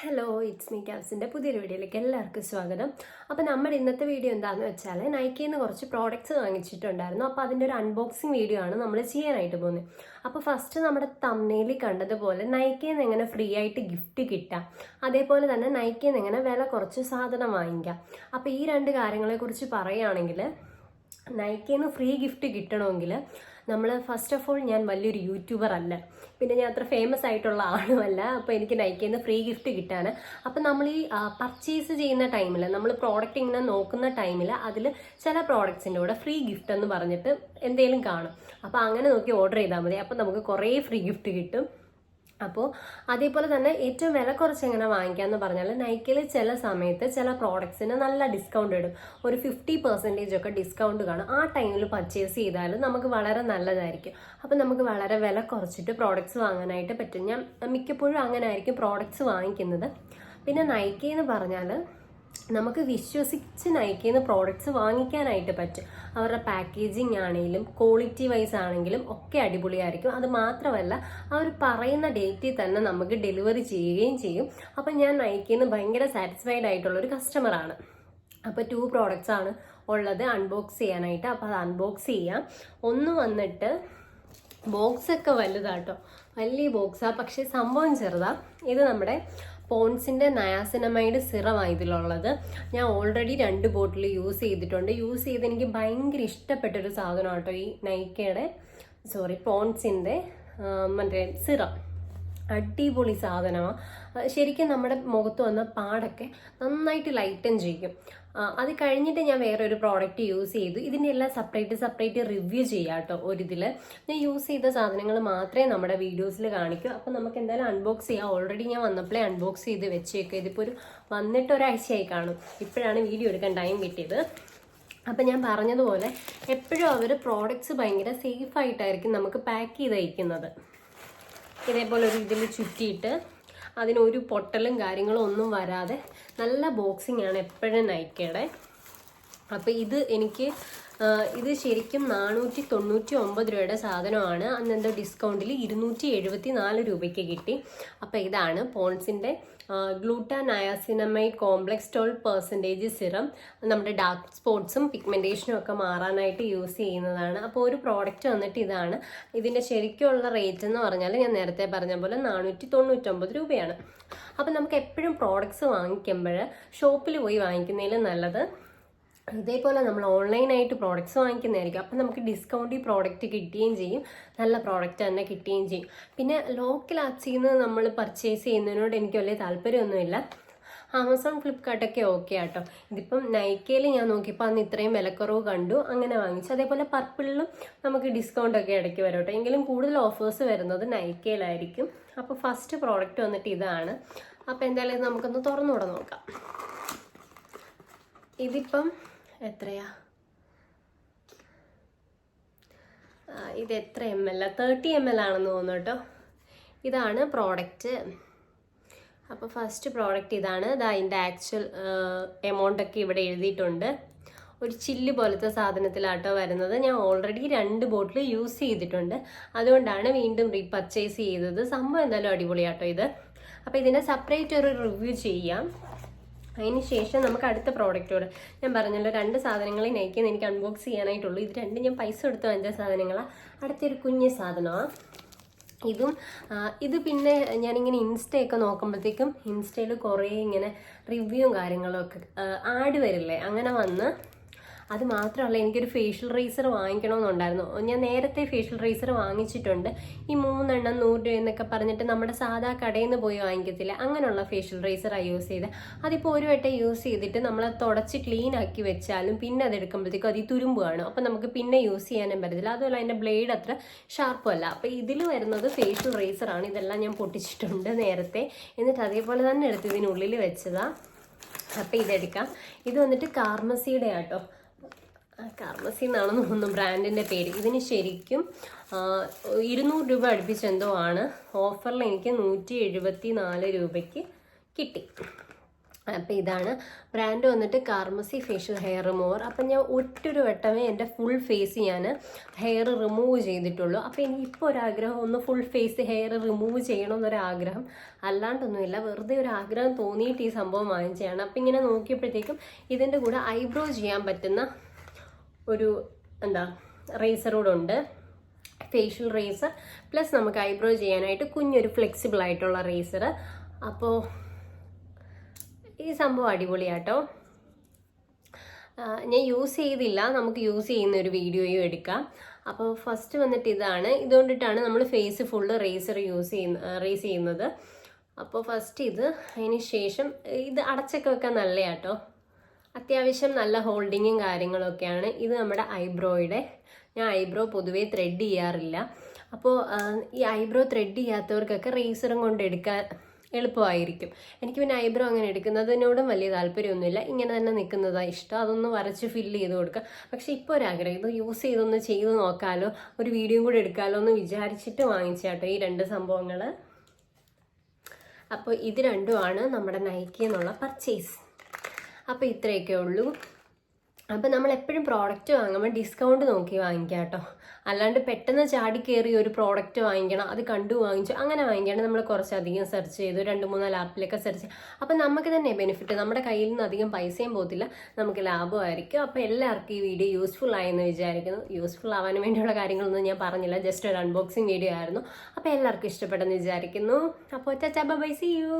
Hello it's me ക്യാബ്സിന്റെ പുതിയൊരു വീഡിയോയിലേക്ക് എല്ലാവർക്കും സ്വാഗതം. അപ്പോൾ നമ്മുടെ ഇന്നത്തെ വീഡിയോ എന്താണെന്ന് വെച്ചാൽ നൈക്കയിൽ നിന്ന് കുറച്ച് പ്രോഡക്റ്റ്സ് വാങ്ങിച്ചിട്ടുണ്ടായിരുന്നു. അപ്പോൾ അതിന്റെ ഒരു അൺബോക്സിങ് വീഡിയോ ആണ് നമ്മൾ ചെയ്യാനായിട്ട് പോകുന്നത് അപ്പോൾ ഫസ്റ്റ് നമ്മുടെ തമ്മനയിൽ കണ്ടതുപോലെ നൈക്കയിൽ നിന്ന് എങ്ങനെ ഫ്രീ ആയിട്ട് ഗിഫ്റ്റ് കിട്ടാം. അതേപോലെ തന്നെ നൈക്കയിൽ നിന്ന് എങ്ങനെ വില കുറച്ച് സാധനം വാങ്ങിക്കാം. അപ്പോൾ ഈ രണ്ട് കാര്യങ്ങളെക്കുറിച്ച് പറയുകയാണെങ്കിൽ നൈക്കയിൽ നിന്ന് ഫ്രീ ഗിഫ്റ്റ് കിട്ടണമെങ്കിൽ നമ്മൾ ഫസ്റ്റ് ഓഫ് ഓൾ ഞാൻ വലിയൊരു യൂട്യൂബർ അല്ല. പിന്നെ ഞാൻ അത്ര ഫേമസ് ആയിട്ടുള്ള ആളുമല്ല. അപ്പോൾ എനിക്ക് നയിക്കുന്ന ഫ്രീ ഗിഫ്റ്റ് കിട്ടാണ്. അപ്പോൾ നമ്മൾ ഈ പർച്ചേസ് ചെയ്യുന്ന ടൈമിൽ നമ്മൾ പ്രോഡക്റ്റ് ഇങ്ങനെ നോക്കുന്ന ടൈമിൽ അതിൽ ചില പ്രോഡക്ട്സിന്റെ കൂടെ ഫ്രീ ഗിഫ്റ്റ് എന്ന് പറഞ്ഞിട്ട് എന്തെങ്കിലും കാണും. അപ്പോൾ അങ്ങനെ നോക്കി ഓർഡർ ചെയ്താൽ മതി. അപ്പോൾ നമുക്ക് കുറേ ഫ്രീ ഗിഫ്റ്റ് കിട്ടും. അപ്പോൾ അതേപോലെ തന്നെ ഏറ്റവും വില കുറച്ച് എങ്ങനെ വാങ്ങിക്കാമെന്ന് പറഞ്ഞാൽ നൈക്കിൽ ചില സമയത്ത് ചില പ്രോഡക്ട്സിന് നല്ല ഡിസ്കൗണ്ട് ഇടും. ഒരു ഫിഫ്റ്റി പെർസെന്റേജ് ഒക്കെ ഡിസ്കൗണ്ട് കാണും. ആ ടൈമിൽ പർച്ചേസ് ചെയ്താൽ നമുക്ക് വളരെ നല്ലതായിരിക്കും. അപ്പോൾ നമുക്ക് വളരെ വില കുറച്ചിട്ട് പ്രോഡക്ട്സ് വാങ്ങാനായിട്ട് പറ്റും. ഞാൻ മിക്കപ്പോഴും അങ്ങനെ ആയിരിക്കും പ്രോഡക്ട്സ് വാങ്ങിക്കുന്നത്. പിന്നെ നൈക്കി എന്ന് പറഞ്ഞാൽ നമുക്ക് വിശ്വസിച്ച് നയിക്കുന്ന പ്രോഡക്റ്റ്സ് വാങ്ങിക്കാനായിട്ട് പറ്റും. അവരുടെ പാക്കേജിങ് ആണെങ്കിലും ക്വാളിറ്റി വൈസ് ആണെങ്കിലും ഒക്കെ അടിപൊളിയായിരിക്കും. അത് മാത്രമല്ല അവർ പറയുന്ന ഡേറ്റിൽ തന്നെ നമുക്ക് ഡെലിവറി ചെയ്യുകയും ചെയ്യും. അപ്പം ഞാൻ നയിക്കുന്ന ഭയങ്കര സാറ്റിസ്ഫൈഡ് ആയിട്ടുള്ള ഒരു കസ്റ്റമറാണ് അപ്പോൾ ടു പ്രോഡക്റ്റ്സ് ആണ് ഉള്ളത് അൺബോക്സ് ചെയ്യാനായിട്ട്. അപ്പോൾ അത് അൺബോക്സ് ചെയ്യാം. ഒന്ന് വന്നിട്ട് ബോക്സൊക്കെ വലുതാട്ടോ. വലിയ ബോക്സാണ് പക്ഷേ സംഭവം ചെറുതാണ് ഇത് നമ്മുടെ പോൺസിന്റെ നയാസിനമൈഡ് സിറമാണ് ഇതിലുള്ളത്. ഞാൻ ഓൾറെഡി രണ്ട് ബോട്ടിൽ യൂസ് ചെയ്തിട്ടുണ്ട്. യൂസ് ചെയ്ത് എനിക്ക് ഭയങ്കര ഇഷ്ടപ്പെട്ടൊരു സാധനം കേട്ടോ ഈ നൈക്കയുടെ സോറി പോൺസിന്റെ മറ്റേ സിറം. അടിപൊളി സാധനമാണ് ശരിക്കും നമ്മുടെ മുഖത്ത് വന്ന പാടൊക്കെ നന്നായിട്ട് ലൈറ്റൻ ചെയ്യും. അത് കഴിഞ്ഞിട്ട് ഞാൻ വേറെ ഒരു പ്രോഡക്റ്റ് യൂസ് ചെയ്തു. ഇതിന്റെ എല്ലാം സെപ്പറേറ്റ് സെപ്പറേറ്റ് റിവ്യൂ ചെയ്യാം കേട്ടോ ഒരിതിൽ ഞാൻ യൂസ് ചെയ്ത സാധനങ്ങൾ മാത്രമേ നമ്മുടെ വീഡിയോസിൽ കാണിക്കൂ. അപ്പോൾ നമുക്ക് എന്തായാലും അൺബോക്സ് ചെയ്യാം. ഓൾറെഡി ഞാൻ വന്നപ്പോഴേ അൺബോക്സ് ചെയ്ത് വെച്ചേക്കും. ഇതിപ്പോൾ ഒരു വന്നിട്ട് ഒരാഴ്ചയായി കാണും. ഇപ്പോഴാണ് വീഡിയോ എടുക്കാൻ ടൈം കിട്ടിയത്. അപ്പം ഞാൻ പറഞ്ഞതുപോലെ എപ്പോഴും അവർ പ്രോഡക്റ്റ്സ് ഭയങ്കര സേഫായിട്ടായിരിക്കും നമുക്ക് പാക്ക് ചെയ്ത് അയക്കുന്നത്. ഇതേപോലെ ഒരു ഇതിൽ ചുറ്റിയിട്ട് അതിനൊരു പൊട്ടലും കാര്യങ്ങളും ഒന്നും വരാതെ നല്ല ബോക്സിംഗ് ആണ് എപ്പോഴും നയിക്കേടെ അപ്പോൾ ഇത് എനിക്ക് ഇത് ശരിക്കും നാനൂറ്റി തൊണ്ണൂറ്റി ഒമ്പത് രൂപയുടെ സാധനമാണ്. അന്ന് എന്തോ ഡിസ്കൗണ്ടിൽ ഇരുന്നൂറ്റി എഴുപത്തി നാല് രൂപയ്ക്ക് കിട്ടി. അപ്പോൾ ഇതാണ് പോൺസിന്റെ ഗ്ലൂട്ടാനയാസിനമൈഡ് കോംപ്ലക്സ് ട്വൽവ് പെർസെന്റേജ് സിറം. നമ്മുടെ ഡാർക്ക് സ്പോട്ട്സും പിഗ്മെന്റേഷനും ഒക്കെ മാറാനായിട്ട് യൂസ് ചെയ്യുന്നതാണ്. അപ്പോൾ ഒരു പ്രോഡക്റ്റ് വന്നിട്ട് ഇതാണ്. ഇതിന്റെ ശരിക്കുള്ള റേറ്റ് എന്ന് പറഞ്ഞാൽ ഞാൻ നേരത്തെ പറഞ്ഞ പോലെ നാനൂറ്റി തൊണ്ണൂറ്റൊമ്പത് രൂപയാണ്. അപ്പോൾ നമുക്ക് എപ്പോഴും പ്രോഡക്ട്സ് വാങ്ങിക്കുമ്പോൾ ഷോപ്പിൽ പോയി വാങ്ങിക്കുന്നതിൽ നല്ലത് ഇതേപോലെ നമ്മൾ ഓൺലൈനായിട്ട് പ്രോഡക്റ്റ്സ് വാങ്ങിക്കുന്നതായിരിക്കും. അപ്പം നമുക്ക് ഡിസ്കൗണ്ട് ഈ പ്രോഡക്റ്റ് കിട്ടുകയും ചെയ്യും. നല്ല പ്രോഡക്റ്റ് തന്നെ കിട്ടുകയും ചെയ്യും. പിന്നെ ലോക്കൽ ആപ്സിൽ നിന്ന് നമ്മൾ പർച്ചേസ് ചെയ്യുന്നതിനോട് എനിക്ക് വലിയ താല്പര്യമൊന്നുമില്ല. ആമസോൺ ഫ്ലിപ്കാർട്ടൊക്കെ ഓക്കെ ആട്ടോ. ഇതിപ്പം നൈക്കയിൽ ഞാൻ നോക്കിയപ്പോൾ അന്ന് ഇത്രയും വിലക്കുറവ് കണ്ടു. അങ്ങനെ വാങ്ങിച്ചു. അതേപോലെ പർപ്പിളിലും നമുക്ക് ഡിസ്കൗണ്ട് ഒക്കെ ഇടയ്ക്ക് വരും കേട്ടോ. എങ്കിലും കൂടുതൽ ഓഫേഴ്സ് വരുന്നത് നൈക്കയിലായിരിക്കും അപ്പോൾ ഫസ്റ്റ് പ്രോഡക്റ്റ് വന്നിട്ട് ഇതാണ്. അപ്പോൾ എന്തായാലും നമുക്കൊന്ന് തുറന്നുകൂടെ നോക്കാം. ഇതിപ്പം എത്രയാ? ഇത് എത്ര M L thirty M L ആണെന്ന് തോന്നുന്നു കേട്ടോ. ഇതാണ് പ്രോഡക്റ്റ് അപ്പോൾ ഫസ്റ്റ് പ്രോഡക്റ്റ് ഇതാണ്. ഇത് അതിന്റെ ആക്ച്വൽ എമൗണ്ട് ഒക്കെ ഇവിടെ എഴുതിയിട്ടുണ്ട്. ഒരു ചില്ല് പോലത്തെ സാധനത്തിലാട്ടോ വരുന്നത്. ഞാൻ ഓൾറെഡി രണ്ട് ബോട്ടിൽ യൂസ് ചെയ്തിട്ടുണ്ട്. അതുകൊണ്ടാണ് വീണ്ടും റീപർച്ചേസ് ചെയ്തത്. സംഭവം എന്തായാലും അടിപൊളിയാട്ടോ ഇത്. അപ്പോൾ ഇതിനെ സെപ്പറേറ്റ് ഒരു റിവ്യൂ ചെയ്യാം. അതിന് ശേഷം നമുക്ക് അടുത്ത പ്രോഡക്റ്റോട് ഞാൻ പറഞ്ഞല്ലോ രണ്ട് സാധനങ്ങൾ നയിക്കുന്ന എനിക്ക് അൺബോക്സ് ചെയ്യാനായിട്ടുള്ളൂ. ഇത് രണ്ടും ഞാൻ പൈസ കൊടുത്ത് വാങ്ങിച്ച സാധനങ്ങളാണ് അടുത്തൊരു കുഞ്ഞ് സാധനമാണ് ഇതും ഇത് പിന്നെ ഞാനിങ്ങനെ ഇൻസ്റ്റയൊക്കെ നോക്കുമ്പോഴത്തേക്കും ഇൻസ്റ്റയിൽ കുറേ ഇങ്ങനെ റിവ്യൂവും കാര്യങ്ങളൊക്കെ ആഡ് വരില്ലേ? അങ്ങനെ വന്ന് അത് മാത്രമല്ല എനിക്കൊരു ഫേഷ്യൽ റേസർ വാങ്ങിക്കണമെന്നുണ്ടായിരുന്നു. ഞാൻ നേരത്തെ ഫേഷ്യൽ റേസർ വാങ്ങിച്ചിട്ടുണ്ട്. ഈ മൂന്നെണ്ണം നൂറ് രൂപ എന്നൊക്കെ പറഞ്ഞിട്ട് നമ്മുടെ സാധാ കടയിൽ നിന്ന് പോയി വാങ്ങിക്കത്തില്ല. അങ്ങനെയുള്ള ഫേഷ്യൽ റേസറാണ് യൂസ് ചെയ്ത്. അതിപ്പോൾ ഒരു വട്ടം യൂസ് ചെയ്തിട്ട് നമ്മൾ തുടച്ച് ക്ലീൻ ആക്കി വെച്ചാലും പിന്നെ അത് എടുക്കുമ്പോഴത്തേക്കും അത് ഈ തുരുമ്പാണ് അപ്പം നമുക്ക് പിന്നെ യൂസ് ചെയ്യാനും പറ്റത്തില്ല. അതുപോലെ അതിന്റെ ബ്ലേഡ് അത്ര ഷാർപ്പും അല്ല. അപ്പോൾ ഇതിൽ വരുന്നത് ഫേഷ്യൽ റേസറാണ് ഇതെല്ലാം ഞാൻ പൊട്ടിച്ചിട്ടുണ്ട് നേരത്തെ. എന്നിട്ട് അതേപോലെ തന്നെ എടുത്ത് ഇതിനുള്ളിൽ വെച്ചതാണ് അപ്പോൾ ഇതെടുക്കാം. ഇത് വന്നിട്ട് കാർമസിയുടെ ആട്ടോ കാർമസി എന്നാണെന്ന് തോന്നുന്നു ബ്രാൻഡിന്റെ പേര്. ഇതിന് ശരിക്കും ഇരുന്നൂറ് രൂപ അടുപ്പിച്ച് എന്തോ ആണ് ഓഫറിൽ എനിക്ക് നൂറ്റി എഴുപത്തി നാല് രൂപയ്ക്ക് കിട്ടി. അപ്പോൾ ഇതാണ് ബ്രാൻഡ് വന്നിട്ട് കാർമസി ഫേഷ്യൽ ഹെയർ റിമൂവർ അപ്പം ഞാൻ ഒറ്റൊരു വട്ടമേ എന്റെ ഫുൾ ഫേസ് ഞാൻ ഹെയർ റിമൂവ് ചെയ്തിട്ടുള്ളൂ. അപ്പോൾ എനിക്ക് ഇപ്പോൾ ഒരാഗ്രഹം ഒന്ന് ഫുൾ ഫേസ് ഹെയർ റിമൂവ് ചെയ്യണമെന്നൊരാഗ്രഹം അല്ലാണ്ടൊന്നുമില്ല. വെറുതെ ഒരു ആഗ്രഹം തോന്നിയിട്ട് ഈ സംഭവം വാങ്ങിച്ചതാണ്. അപ്പം ഇങ്ങനെ നോക്കിയപ്പോഴത്തേക്കും ഇതിന്റെ കൂടെ ഐബ്രോ ചെയ്യാൻ പറ്റുന്ന ഒരു എന്താ റേസർ കൂടെ ഉണ്ട്. ഫേഷ്യൽ റേസർ പ്ലസ് നമുക്ക് ഐബ്രോ ചെയ്യാനായിട്ട് കുഞ്ഞൊരു ഫ്ലെക്സിബിൾ ആയിട്ടുള്ള റേസർ അപ്പോൾ ഈ സംഭവം അടിപൊളിയാട്ടോ. ഞാൻ യൂസ് ചെയ്തില്ല. നമുക്ക് യൂസ് ചെയ്യുന്ന ഒരു വീഡിയോയും എടുക്കാം. അപ്പോൾ ഫസ്റ്റ് വന്നിട്ട് ഇതാണ്. ഇതുകൊണ്ടിട്ടാണ് നമ്മൾ ഫേസ് ഫുള്ള് റേസർ യൂസ് ചെയ്യുന്ന റേസ് ചെയ്യുന്നത്. അപ്പോൾ ഫസ്റ്റ് ഇത് അതിന് ശേഷം ഇത് അടച്ചൊക്കെ വെക്കാൻ നല്ലതാട്ടോ അത്യാവശ്യം നല്ല ഹോൾഡിങ്ങും കാര്യങ്ങളൊക്കെയാണ്. ഇത് നമ്മുടെ ഐബ്രോയുടെ. ഞാൻ ഐബ്രോ പൊതുവേ ത്രെഡ് ചെയ്യാറില്ല. അപ്പോൾ ഈ ഐബ്രോ ത്രെഡ് ചെയ്യാത്തവർക്കൊക്കെ റേസറും കൊണ്ട് എടുക്കാൻ എളുപ്പമായിരിക്കും. എനിക്ക് പിന്നെ ഐബ്രോ അങ്ങനെ എടുക്കുന്നതിനോടും വലിയ താല്പര്യമൊന്നുമില്ല. ഇങ്ങനെ തന്നെ നിൽക്കുന്നതാണ് ഇഷ്ടം. അതൊന്ന് വരച്ച് ഫില്ല് ചെയ്ത് കൊടുക്കുക. പക്ഷേ ഇപ്പോൾ ഒരാഗ്രഹം ഇത് യൂസ് ചെയ്തൊന്ന് ചെയ്ത് നോക്കാലോ ഒരു വീഡിയോ കൂടെ എടുക്കാമല്ലോ എന്ന് വിചാരിച്ചിട്ട് വാങ്ങിച്ചാട്ടോ ഈ രണ്ട് സംഭവങ്ങൾ അപ്പോൾ ഇത് രണ്ടുമാണ് നമ്മുടെ നൈക്കി എന്നുള്ള പർച്ചേസ് അപ്പോൾ ഇത്രയൊക്കെ ഉള്ളൂ. അപ്പോൾ നമ്മൾ എപ്പോഴും പ്രോഡക്റ്റ് വാങ്ങുമ്പോൾ ഡിസ്കൗണ്ട് നോക്കി വാങ്ങിക്കാം കേട്ടോ. അല്ലാണ്ട് പെട്ടെന്ന് ചാടി കയറി ഒരു പ്രോഡക്റ്റ് വാങ്ങിക്കണം അത് കണ്ടു വാങ്ങിച്ചു അങ്ങനെ വാങ്ങിക്കാണ്ട് നമ്മൾ കുറച്ചധികം സെർച്ച് ചെയ്തു രണ്ട് മൂന്നാൽ ആപ്പിലൊക്കെ സെർച്ച് അപ്പോൾ നമുക്ക് തന്നെ ബെനിഫിറ്റ് നമ്മുടെ കയ്യിൽ നിന്ന് അധികം പൈസയും പോകത്തില്ല നമുക്ക് ലാഭമായിരിക്കും. അപ്പോൾ എല്ലാവർക്കും ഈ വീഡിയോ യൂസ്ഫുൾ ആയെന്ന് വിചാരിക്കുന്നു. യൂസ്ഫുൾ ആവാൻ വേണ്ടിയുള്ള കാര്യങ്ങളൊന്നും ഞാൻ പറഞ്ഞില്ല ജസ്റ്റ് ഒരു അൺബോക്സിങ് വീഡിയോ ആയിരുന്നു. അപ്പോൾ എല്ലാവർക്കും ഇഷ്ടപ്പെട്ടെന്ന് വിചാരിക്കുന്നു. അപ്പോൾ ചച്ചാ ബൈ സി യു